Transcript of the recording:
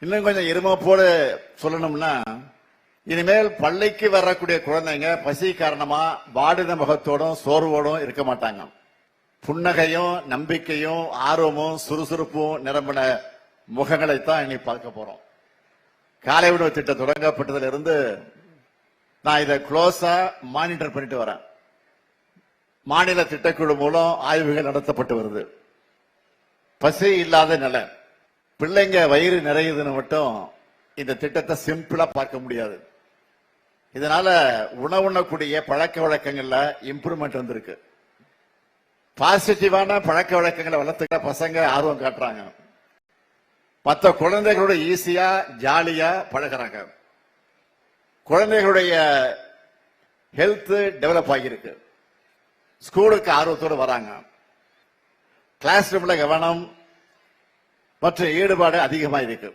இன்னும் கொஞ்சம் எருமப்போடு சொல்லணும்னா இனிமேல் பள்ளிக்கு வரக்கூடிய குழந்தைங்க பசி காரணமா வாடின முகத்தோடும் சோர்வோடும் இருக்க மாட்டாங்க. புன்னகையும் நம்பிக்கையும் ஆர்வமும் சுறுசுறுப்பும் நிரம்பின முகங்களைத்தான் இனி பார்க்க போறோம். காலை உணவு திட்டம் தொடங்கப்பட்டதுல இருந்து நான் இதை க்ளோஸா மானிட்டர் பண்ணிட்டு வரேன். மாநில திட்டக்குழு மூலம் ஆய்வுகள் நடத்தப்பட்டு வருது. பசி இல்லாத நிலை. பிள்ளைங்க வயிறு நிறையுதுன்னு மட்டும் இந்த திட்டத்தை சிம்பிளா பார்க்க முடியாது. இதனால உணவுண்ணக்கூடிய பழக்க வழக்கங்கள்ல இம்ப்ரூவ்மெண்ட் வந்திருக்கு. பாசிட்டிவான பழக்க வழக்கங்களை வளர்த்துக்க பசங்க ஆர்வம் காட்டுறாங்க. மற்ற குழந்தைகளோட ஈஸியா ஜாலியா பழகுறாங்க. குழந்தைகளுடைய ஹெல்த் டெவலப் ஆகியிருக்கு. ஸ்கூலுக்கு ஆர்வத்தோடு வராங்க. கிளாஸ் ரூம்ல கவனம் மற்ற ஈடுபாடு அதிகமாக இருக்கு